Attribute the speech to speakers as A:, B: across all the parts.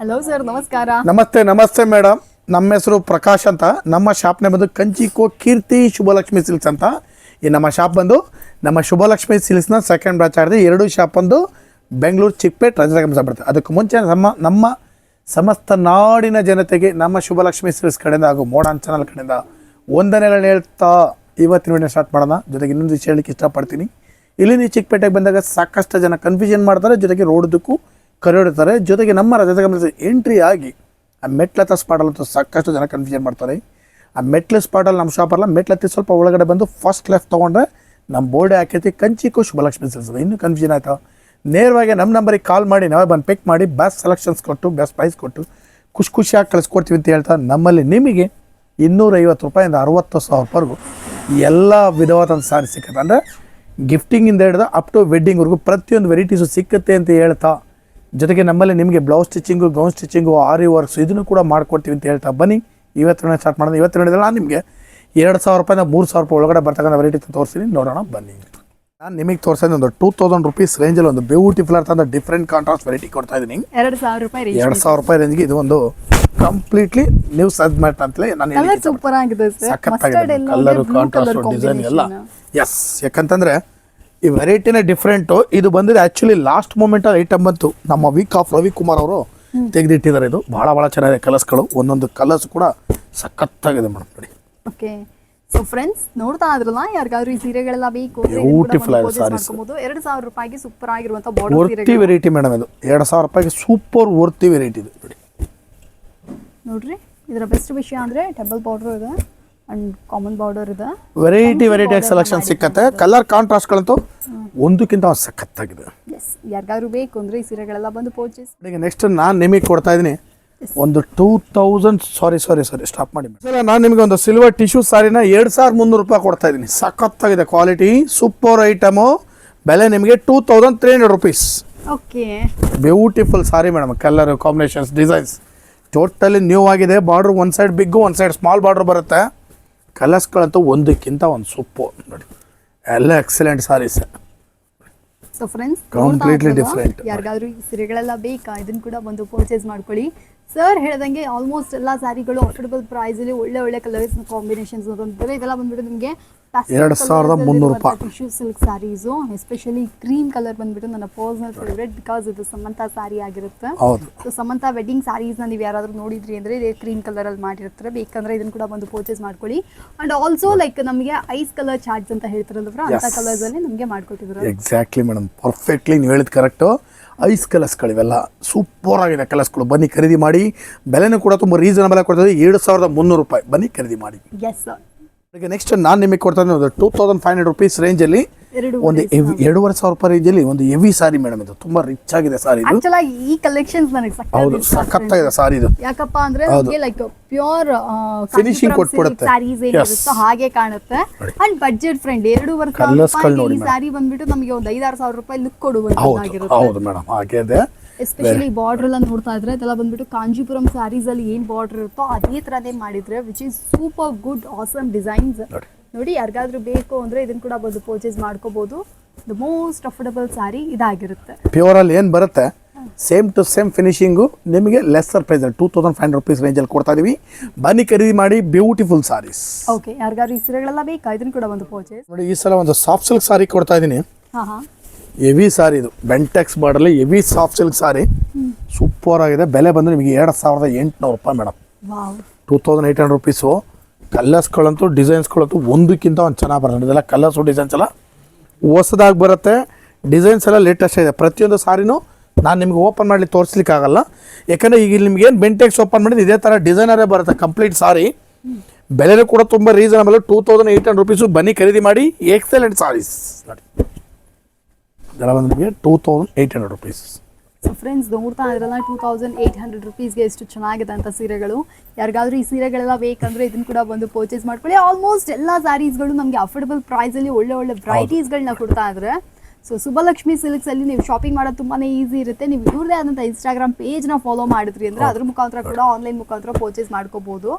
A: Hello sir ನಮಸ್ಕಾರ.
B: ನಮಸ್ತೆ ನಮಸ್ತೆ ಮೇಡಮ್ ನಮ್ಮ ಹೆಸರು ಪ್ರಕಾಶ್ ಅಂತ. ನಮ್ಮ ಶಾಪ್ನೇ ಬಂದು ಕಂಚಿಕೋ ಕೀರ್ತಿ ಶುಭಲಕ್ಷ್ಮಿ ಸಿಲ್ಕ್ಸ್ ಅಂತ. ಈ ನಮ್ಮ ಶಾಪ್ ಬಂದು ನಮ್ಮ ಶುಭಲಕ್ಷ್ಮಿ ಸಿಲ್ಕ್ಸ್ನ ಸೆಕೆಂಡ್ ಬ್ರಾಂಚ್ ಆಡಿದೆ ಎರಡು ಶಾಪ್ ಒಂದು ಬೆಂಗಳೂರು, ಚಿಕ್ಕಪೇಟ್ ರಜರಾಗಂಸ ಬರುತ್ತೆ. ಅದಕ್ಕೆ ಮುಂಚೆ ನಮ್ಮ ನಮ್ಮ ಸಮಸ್ತ ನಾಡಿನ ಜನತೆಗೆ ನಮ್ಮ ಶುಭಲಕ್ಷ್ಮಿ ಸಿಲ್ಕ್ಸ್ ಕಡೆಯಿಂದ ಹಾಗೂ ಮೋಡಾನ್ ಚಾನಲ್ ಕಡೆಯಿಂದ ವಂದನೆಗಳನ್ನ ಹೇಳ್ತಾ ಇವತ್ತಿನ ವಿಡಿಯೋ ಸ್ಟಾರ್ಟ್ ಮಾಡೋಣ. ಜೊತೆಗೆ ಇನ್ನೊಂದು ವಿಷಯ ಹೇಳಲಿಕ್ಕೆ ಇಷ್ಟಪಡ್ತೀನಿ. ಇಲ್ಲಿ ನೀವು ಚಿಕ್ಕಪೇಟೆಗೆ ಬಂದಾಗ ಸಾಕಷ್ಟು ಜನ ಕನ್ಫ್ಯೂಷನ್ ಮಾಡ್ತಾರೆ. ಜೊತೆಗೆ ರೋಡ್ದಕ್ಕೂ ಕರೆಯಿಡ್ತಾರೆ. ಜೊತೆಗೆ ನಮ್ಮ ರಜತ ಎಂಟ್ರಿ ಆಗಿ ಆ ಮೆಟ್ಲತ್ತ ಸ್ಪಾಟಲ್ ಅಂತ ಸಾಕಷ್ಟು ಜನ ಕನ್ಫ್ಯೂಷನ್ ಮಾಡ್ತಾರೆ. ಆ ಮೆಟ್ಲ ಸ್ಪಾಟಲ್ಲಿ ನಮ್ಮ ಶಾಪಲ್ಲ ಮೆಟ್ಲತ್ತಿ ಸ್ವಲ್ಪ ಒಳಗಡೆ ಬಂದು ಫಸ್ಟ್ ಲೆಫ್ಟ್ ತೊಗೊಂಡ್ರೆ ನಮ್ಮ ಬೋರ್ಡ್ ಹಾಕೈತಿ ಕಂಚಿಕು ಶುಭಲಕ್ಷ್ಮಿ ಸಿಲ್ಸದ ಇನ್ನೂ ಕನ್ಫ್ಯೂಷನ್ ಆಯ್ತಾ. ನೇರವಾಗಿ ನಮ್ಮ ನಂಬರಿಗೆ ಕಾಲ್ ಮಾಡಿ, ನಾವೇ ಬಂದು ಪಿಕ್ ಮಾಡಿ ಬೆಸ್ಟ್ ಸೆಲೆಕ್ಷನ್ಸ್ ಕೊಟ್ಟು ಬೆಸ್ಟ್ ಪ್ರೈಸ್ ಕೊಟ್ಟು, ಖುಷಿ ಖುಷಿಯಾಗಿ ಕಳಿಸ್ಕೊಡ್ತೀವಿ ಅಂತ ಹೇಳ್ತಾ ನಮ್ಮಲ್ಲಿ ನಿಮಗೆ ಇನ್ನೂರೈವತ್ತು ರೂಪಾಯಿಂದ ಅರುವತ್ತು ಸಾವಿರ ರೂಪಾಯಿಗೂ ಎಲ್ಲ ವಿಧವಾದಂಥ ಸಾರಿ ಸಿಕ್ಕತ್ತೆ. ಅಂದರೆ ಗಿಫ್ಟಿಂಗಿಂದ ಹಿಡಿದು ಅಪ್ ಟು ವೆಡ್ಡಿಂಗ್ವರೆಗೂ ಪ್ರತಿಯೊಂದು ವೆರೈಟೀಸು ಸಿಕ್ಕತ್ತೆ ಅಂತ ಹೇಳ್ತಾ ಜೊತೆಗೆ ನಮ್ಮಲ್ಲಿ ನಿಮಗೆ blouse stitching gown stitching aari works ಇದನ್ನು ಕೂಡ ಮಾಡ್ಕೊಡ್ತೀವಿ ಅಂತ ಹೇಳ್ತಾ ಬನ್ನಿ. ಇವತ್ತು ಸ್ಟಾರ್ಟ್ ಮಾಡೋದು ಇವತ್ತು ಹೇಳಿದ್ರೆ ನಾನು ನಿಮಗೆ ಎರಡು ಸಾವಿರ ರೂಪಾಯಿಂದ ಮೂರು ಸಾವಿರ ರೂಪಾಯಿ ಒಳಗಡೆ ಬರ್ತಕ್ಕಂಥ ವೆರೈಟಿ ತೋರಿಸ್ತೀನಿ. ನೋಡೋಣ ಬನ್ನಿ. ನಾನು ನಿಮಗೆ ತೋರಿಸೋದು ಒಂದು ಟೂ ತೌಸಂಡ್ ರುಪೀಸ್ ರೇಂಜಲ್ಲಿ ಒಂದು ಬ್ಯೂಟಿಫುಲ್ ಅಂತ ಡಿಫ್ರೆಂಟ್ ಕಾಂಟ್ರಾಸ್ಟ್ ವೆರೈಟಿ ಕೊಡ್ತಾ ಇದ್ದೀನಿ.
A: ಎರಡು ಸಾವಿರ ರೂಪಾಯಿ
B: ಎರಡು ಸಾವಿರ ರೂಪಾಯಿ ರೇಂಜ್ಗೆ ಇದು ಒಂದು ಕಂಪ್ಲೀಟ್ಲಿ ನೀವು ಸಜ್ಮೆಂಟ್ ಅಂತಲೇ ನಾನು
A: ಸೂಪರ್ ಆಗಿದೆ
B: ಸಖತ್ತಾಗಿದೆ. ಕಲರ್ ಕಾಂಟ್ರಾಸ್ಟ್ ಡಿಸೈನ್ ಎಲ್ಲ. ಎಸ್ ಯಾಕಂತಂದ್ರೆ ಈ ವೆರೈಟಿನೇ ಡಿಫ್ರೆಂಟು ಇದು ಬಂದಿದೆ ಆ್ಯಕ್ಚುಲಿ ಲಾಸ್ಟ್ ಮೂಮೆಂಟ್ ಐಟಮ್ ಬಂತು. ನಮ್ಮ ವೀಕ್ ಆಫ್ ರವಿಕುಮಾರ್ ಅವರು ತೆಗೆದಿಟ್ಟಿದ್ದಾರೆ ಇದು. ಭಾಳ ಭಾಳ ಚೆನ್ನಾಗಿದೆ ಕಲರ್ಸ್ಗಳು ಒಂದೊಂದು ಕಲರ್ಸ್ ಕೂಡ ಸಖತ್ತಾಗಿದೆ ಮೇಡಮ್ ನೋಡಿ.
A: ಓಕೆ ಸೊ ಫ್ರೆಂಡ್ಸ್ ನೋಡ್ತಾ ಇದ್ರಲ್ಲ ಯಾರಿಗಾದ್ರೂ ಈ ಸೀರೆಗಳೆಲ್ಲ ಬೇಕು
B: ಬ್ಯೂಟಿಫುಲ್ ಆಗಿದೆ
A: ಸಾರಿ ಎರಡು ಸಾವಿರ ರೂಪಾಯಿಗೆ ಸೂಪರ್ ಆಗಿರುವಂತ ಬಾರ್ಡರ್
B: ವರ್ತಿ ವೆರೈಟಿ ಮೇಡಮ್ ಇದು. ಎರಡು ಸಾವಿರ ರೂಪಾಯಿಗೆ ಸೂಪರ್ ವರ್ತಿ ವೆರೈಟಿ ಇದು ನೋಡಿ.
A: ನೋಡ್ರಿ ಇದರ ಬೆಸ್ಟ್ ವಿಷಯ ಅಂದ್ರೆ ಟೆಬಲ್ ಬಾರ್ಡರ್ ಇದೆ. ಅಂಡ್ ಕಾಮನ್ ಬಾರ್ಡರ್ ಇದೆ.
B: ವೆರೈಟಿ ವೆರೈಟಿ ಆಗಿ ಸೆಲೆಕ್ಷನ್ ಸಿಕ್ಕತ್ತೆ. ಕಲರ್ ಕಾಂಟ್ರಾಸ್ಟ್ಗಳಂತೂ ಒಂದಕ್ಕಿಂತ ಒಂದು ಸಖತ್ತಾಗಿದೆ.
A: ಎಸ್ ಯಾರಿಗಾದ್ರೂ ಬೇಕು ಅಂದ್ರೆ ಈ ಸೀರೆಗಳೆಲ್ಲ ಬಂದು ಪರ್ಚೇಸ್
B: ಈಗ ನೆಕ್ಸ್ಟ್ ನಾನು ನಿಮಗೆ ಕೊಡ್ತಾ ಇದ್ದೀನಿ. ಒಂದು two thousand sari sorry sorry stop ಮಾಡಿ. ಸರ್ ನಾನು ನಿಮಗೆ ಒಂದು ಸಿಲ್ವರ್ ಟಿಶ್ಯೂ ಸಾರಿನ ಎರಡು ಸಾವಿರದ ಮುನ್ನೂರು ರೂಪಾಯಿ ಕೊಡ್ತಾ ಇದ್ದೀನಿ. ಸಖತ್ತಾಗಿದೆ ಕ್ವಾಲಿಟಿ ಸೂಪರ್ ಐಟಮು ಬೆಲೆ ನಿಮಗೆ two thousand three hundred rupees
A: okay
B: beautiful sari madam colour combinations designs totally new ಆಗಿದೆ ಬಾರ್ಡರ್ ಒಂದು ಸೈಡ್ ಬಿಗ್ಗು ಒಂದು ಸೈಡ್ ಸ್ಮಾಲ್ ಬಾರ್ಡರ್ ಬರುತ್ತೆ. ಕಲರ್ಸ್ಗಳಂತೂ ಒಂದಕ್ಕಿಂತ ಒಂದು ಸೊಪ್ಪು. ನೋಡಿ ಎಲ್ಲ excellent saris.
A: So friends
B: completely different
A: ಯಾರಿಗಾದ್ರೂ ಈ ಸೀರೆಗಳೆಲ್ಲ ಬೇಕಾ? ಇದನ್ನ ಕೂಡ ಬಂದು ಪರ್ಚೇಸ್ ಮಾಡ್ಕೊಳ್ಳಿ. ಸರ್ ಹೇಳ್ದಂಗೆ ಆಲ್ಮೋಸ್ಟ್ ಎಲ್ಲ ಸ್ಯಾರಿಗಳು ಅಫೋರ್ಡಬಲ್ ಪ್ರೈಸ್ ಅಲ್ಲಿ ಒಳ್ಳೆ ಒಳ್ಳೆ ಕಲರ್ಸ್ ಕಾಂಬಿನೇಷನ್ಸ್ ಬಂದಿದ್ದಾರೆ ಇದೆಲ್ಲ ಬಂದ್ಬಿಟ್ಟು ನಿಮಗೆ
B: ಎರಡ್ ಸಾವಿರದ ಮುನ್ನೂರು ರೂಪಾಯಿ.
A: Tissue silk saris especially cream colour ಬಂದ್ಬಿಟ್ಟು ನನ್ನ ಪರ್ಸನಲ್ ಫೇವ್ರೆಟ್ ಬಿಕಾಸ್ ಇದು ಸಮಂತ ಸ್ಯಾರಿ ಆಗಿರುತ್ತೆ. ಸೊ ಸಮಂತ ವೆಡ್ಡಿಂಗ್ ಸ್ಯಾರೀಸ್ನ ನೀವು ಯಾರಾದರೂ ನೋಡಿದ್ರಿ ಅಂದರೆ ಇದೇ ಕ್ರೀಮ್ ಕಲರಲ್ಲಿ ಮಾಡಿರ್ತಾರೆ. ಬೇಕಂದ್ರೆ ಇದನ್ನು ಕೂಡ ಬಂದು ಪರ್ಚೇಸ್ ಮಾಡ್ಕೊಳ್ಳಿ. ಅಂಡ್ ಆಲ್ಸೋ ಲೈಕ್ ನಮಗೆ ಐಸ್ ಕಲರ್ ಚಾರ್ಟ್ಸ್ ಅಂತ ಹೇಳ್ತಾರಲ್ವ ಅಂತ. ಕಲರ್ಸಲ್ಲಿ ನಮಗೆ ಮಾಡ್ಕೊಟ್ಟಿದ್ರು.
B: ಎಕ್ಸಾಕ್ಟ್ಲಿ ಮೇಡಮ್ ಪರ್ಫೆಕ್ಟ್ಲಿ ನೀವು ಹೇಳಿದ ಕರೆಕ್ಟು ಐಸ್ ಕಲಸ್ಗಳಿವೆಲ್ಲ ಇವೆಲ್ಲ ಸೂಪರ್ ಆಗಿದೆ ಕಲರ್ಸ್ಗಳು. ಬನ್ನಿ ಖರೀದಿ ಮಾಡಿ. ಬೆಲೆನೂ ಕೂಡ ತುಂಬ ರೀಸನಬಲ್ ಕೊಡ್ತದೆ. ಏಳು ಸಾವಿರದ ಮುನ್ನೂರು ರೂಪಾಯಿ. ಬನ್ನಿ ಖರೀದಿ ಮಾಡಿ.
A: ಎಸ್ ಸರ್
B: ಈಗ ನೆಕ್ಸ್ಟ್ ನಾನು ನಿಮಗೆ ಕೊಡ್ತಾ ಇದ್ದೀನಿ ಒಂದು two thousand five hundred rupees ರೇಂಜಲ್ಲಿ
A: ಎರಡು
B: ಒಂದು ಎರಡೂವರೆ ಸಾವಿರ ರೂಪಾಯಿ ರೇಂಜಲ್ಲಿ ಒಂದು ಹೆವಿ ಸಾರಿ ಮೇಡಮ್ ಇದು. ತುಂಬಾ ರಿಚ್ ಆಗಿದೆ ಸಾರಿ ಇದು.
A: ಆಕ್ಚುಲಾಗಿ ಈ ಕಲೆಕ್ಷನ್ಸ್ ನನಗೆ
B: ಹೌದು ಸಖತ್ತಾಗಿದೆ ಸಾರಿ ಇದು.
A: ಯಾಕಪ್ಪ ಅಂದ್ರೆ. ನಮಗೆ ಲೈಕ್ ಪ್ಯೂರ್
B: ಫಿನಿಶಿಂಗ್ ಕೊಟ್ಬಿಡುತ್ತೆ. ಸಾರೀಸ್.
A: ಏನಿರುತ್ತೋ ಹಾಗೆ ಕಾಣುತ್ತೆ. ಅಂಡ್ ಬಜೆಟ್ ಫ್ರೆಂಡ್ ಎರಡೂವರೆ ಸಾವಿರ ರೂಪಾಯಿ ಸಾರಿ ಬಂದ್ಬಿಟ್ಟು ನಮಗೆ ಒಂದು ಐದಾರು ಸಾವಿರ ರೂಪಾಯಿ ಲುಕ್ ಕೊಡುವಂತಾಗಿರುತ್ತೆ
B: ಹೌದು ಮೇಡಮ್ ಹಾಗೆ ಇದೆ.
A: ಎಸ್ಪೆಷಲಿ ಬಾರ್ಡರ್ ಎಲ್ಲ ನೋಡ್ತಾ ಇದ್ರೆ ಅದೆಲ್ಲ ಬಂದ್ಬಿಟ್ಟು ಕಾಂಜಿಪುರಂ ಸ್ಯಾರೀಸ್ ಅಲ್ಲಿ ಏನ್ ಬಾರ್ಡರ್ ಇರುತ್ತೋ ಅದೇ ತರನೇ ಮಾಡಿದ್ರೆ which is super good awesome designs
B: ನೋಡಿ.
A: ಯಾರಿಗಾದ್ರೂ ಬೇಕು ಅಂದ್ರೆ ಇದನ್ನ ಕೂಡ ಬಂದು ಪರ್ಚೇಸ್ ಮಾಡ್ಕೋಬಹುದು ದ ಮೋಸ್ಟ್ ಅಫೋರ್ಡಬಲ್ ಸ್ಯಾರಿ ಇದಾಗಿರುತ್ತೆ.
B: ಪ್ಯೂರಲ್ಲಿ ಏನು ಬರುತ್ತೆ? ಸೇಮ್ ಟು ಸೇಮ್ ಫಿನಿಶಿಂಗು ನಿಮಗೆ lesser price two thousand five hundred rupees ರೇಂಜಲ್ಲಿ ಕೊಡ್ತಾ ಇದೀವಿ. ಬನ್ನಿ ಖರೀದಿ ಮಾಡಿ ಬ್ಯೂಟಿಫುಲ್ ಸಾರೀಸ್
A: ಓಕೆ ಯಾರಿಗಾದ್ರೂ ಈ ಸೀರೆಗಳೆಲ್ಲ ಬೇಕಾ? ಇದನ್ನ ಕೂಡ ಒಂದು ಪರ್ಚೇಸ್
B: ನೋಡಿ ಈ ಸಲ ಒಂದು ಸಾಫ್ಟ್ ಸಿಲ್ಕ್ ಸಾರಿ ಕೊಡ್ತಾ ಇದ್ದೀನಿ
A: ಹಾಂ ಹಾ.
B: ಹೆವಿ ಸಾರಿ ಇದು. Bentex ಬಾರ್ಡಲ್ಲಿ heavy soft silk sari. Super ಆಗಿದೆ. ಬೆಲೆ ಬಂದು ನಿಮಗೆ ಎರಡು ಸಾವಿರದ ಎಂಟುನೂರು ರೂಪಾಯಿ madam two thousand eight hundred rupees ಕಲರ್ಸ್ಗಳಂತೂ ಡಿಸೈನ್ಸ್ಗಳಂತೂ ಒಂದಕ್ಕಿಂತ ಒಂದು ಚೆನ್ನಾಗಿ ಬರ್ತದೆ ಇದೆಲ್ಲ ಕಲರ್ಸು ಡಿಸೈನ್ಸ್ ಎಲ್ಲ ಹೊಸದಾಗಿ ಬರುತ್ತೆ. ಡಿಸೈನ್ಸ್ ಎಲ್ಲ ಲೇಟೆಸ್ಟ್ ಇದೆ. ಪ್ರತಿಯೊಂದು ಸಾರಿನೂ ನಾನು ನಿಮ್ಗೆ ಓಪನ್ ಮಾಡಲಿ ತೋರಿಸ್ಲಿಕ್ಕೆ ಆಗಲ್ಲ. ಯಾಕಂದರೆ ಈಗ ನಿಮ್ಗೆ ಏನು ಬೆಂಟೆಕ್ಸ್ ಓಪನ್ ಮಾಡಿದ್ರೆ ಇದೇ ಥರ ಡಿಸೈನರೇ ಬರುತ್ತೆ ಕಂಪ್ಲೀಟ್ ಸಾರಿ. ಬೆಲೆನೂ ಕೂಡ ತುಂಬ reasonable two thousand eight hundred rupees ಬನ್ನಿ ಖರೀದಿ ಮಾಡಿ. ಎಕ್ಸಲೆಂಟ್ ಸಾರೀಸ್ ನೋಡಿ. ಇದೆಲ್ಲ ಬಂದು ನಿಮಗೆ two thousand eight hundred rupees
A: so friends ನೋಡ್ತಾ ಇದ್ರಲ್ಲ ಟೂ ತೌಸಂಡ್ ಏಯ್ಟ್ ಹಂಡ್ರೆಡ್ ರುಪೀಸ್ಗೆ ಎಷ್ಟು ಚೆನ್ನಾಗಿದೆ ಅಂತ ಸೀರೆಗಳು. ಯಾರಿಗಾದ್ರೂ ಈ ಸೀರೆಗಳೆಲ್ಲ ಬೇಕಂದ್ರೆ ಇದನ್ನ ಕೂಡ ಬಂದು ಪರ್ಚೇಸ್ ಮಾಡ್ಕೊಳ್ಳಿ. ಆಲ್ಮೋಸ್ಟ್ ಎಲ್ಲ ಸ್ಯಾರೀಸ್ಗಳು ನಮಗೆ ಅಫೋರ್ಡಬಲ್ ಪ್ರೈಸಲ್ಲಿ ಒಳ್ಳೆ ಒಳ್ಳೆ ವೆರೈಟೀಸ್ಗಳನ್ನ ಕೊಡ್ತಾ ಇದ್ರೆ. ಸೊ ಸುಬ್ಬಲಕ್ಷ್ಮಿ ಸಿಲ್ಕ್ಸ್ ಅಲ್ಲಿ ನೀವು ಶಾಪಿಂಗ್ ಮಾಡೋದು ತುಂಬಾನೇ ಈಸಿ ಇರುತ್ತೆ. ನೀವು ಇವ್ರದೇ ಆದಂಥ ಇನ್ಸ್ಟಾಗ್ರಾಮ್ ಪೇಜ್ನ ಫಾಲೋ ಮಾಡಿದ್ರಿ ಅಂದ್ರೆ ಅದ್ರ ಮುಖಾಂತರ ಕೂಡ ಆನ್ಲೈನ್ ಮುಖಾಂತರ ಪರ್ಚೇಸ್ ಮಾಡ್ಕೋಬಹುದು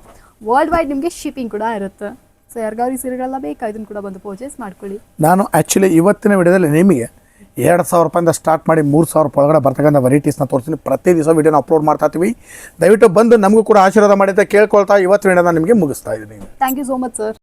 A: ವರ್ಲ್ಡ್ ವೈಡ್ ನಿಮಗೆ ಶಿಪ್ಪಿಂಗ್ ಕೂಡ ಇರುತ್ತೆ. ಸೊ ಯಾರಿಗಾದ್ರೂ ಈ ಸೀರೆಗಳೆಲ್ಲ ಬೇಕಾ ಇದನ್ನ ಕೂಡ ಬಂದು ಪರ್ಚೇಸ್ ಮಾಡ್ಕೊಳ್ಳಿ.
B: ನಾನು ಆ್ಯಕ್ಚುಲಿ ಇವತ್ತಿನ ವಿಡಿಯೋದಲ್ಲಿ ನಿಮಗೆ ಎರಡು ಸಾವಿರ ರೂಪಾಯಿಂದ ಸ್ಟಾರ್ಟ್ ಮಾಡಿ ಮೂರು ಸಾವಿರ ರೂಪಾಯಿ ಒಳಗಡೆ ಬರ್ತಕ್ಕಂಥ ವೆರೈಟೀಸ್ನ ತೋರಿಸ್ತೀನಿ. ಪ್ರತಿ ದಿವಸ ವೀಡಿಯೋನ ಅಪ್ಲೋಡ್ ಮಾಡ್ತಾ ಇರ್ತೀವಿ. ದಯವಿಟ್ಟು ಬಂದು ನಮಗೂ ಕೂಡ ಆಶೀರ್ವಾದ ಮಾಡಿದ್ದೆ ಕೇಳ್ಕೊಳ್ತಾ ಇವತ್ತು ವೀಡಿಯೋನ ನಿಮಗೆ ಮುಗಿಸ್ತಾ ಇದ್ದೀನಿ.
A: Thank you so much sir